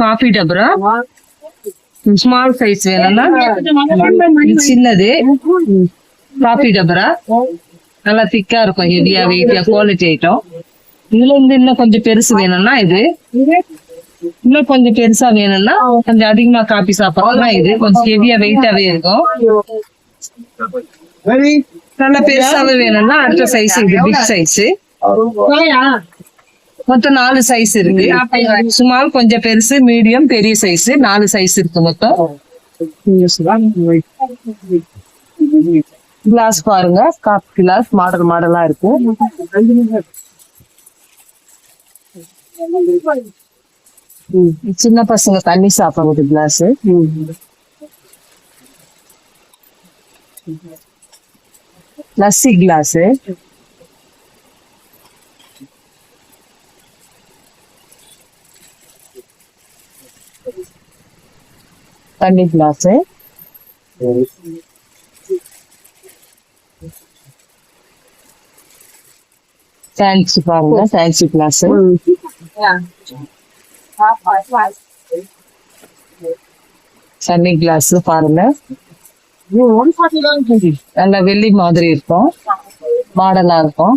Coffee டபரா small size வேணும்னா இது சின்னது. காஃபி டபரா நல்லா திக்கா இருக்கும் ஹெவியா வெயிட்டியா குவாலிட்டி ஐட்டம் இதுல இருந்து இன்னும் கொஞ்சம் பெருசு வேணும்னா இது. இன்னும் கொஞ்சம் பெருசா வேணும்னா கொஞ்சம் அதிகமா காபி சாப்பிடணும்னா இது. கொஞ்சம் ஹெவியா வெயிட்டாவே இருக்கும். நல்லா பெருசாவே வேணும்னா அடுத்த சைஸ் இது பிக் சைஸ் மொத்தம் நாலு சைஸ் இருக்கு. சுமார் கொஞ்சம் பெருசு மீடியம் பெரிய சைஸ் நாலு சைஸ் இருக்கு மொத்தம். கிளாஸ் பாருங்க. காப் கிளாஸ் மாடல் மாடலா இருக்கு. சின்ன பசங்க தண்ணி சாப்பிடுறது கிளாஸ் லஸ்ஸி கிளாஸ் தண்ணி கிளாஸ் ஃபேன்சி பாருங்க ஃபேன்சி கிளாஸ் தண்ணி கிளாஸ் பாருங்க. நல்லா வெள்ளி மாதிரி இருக்கும். மாடலா இருக்கும்.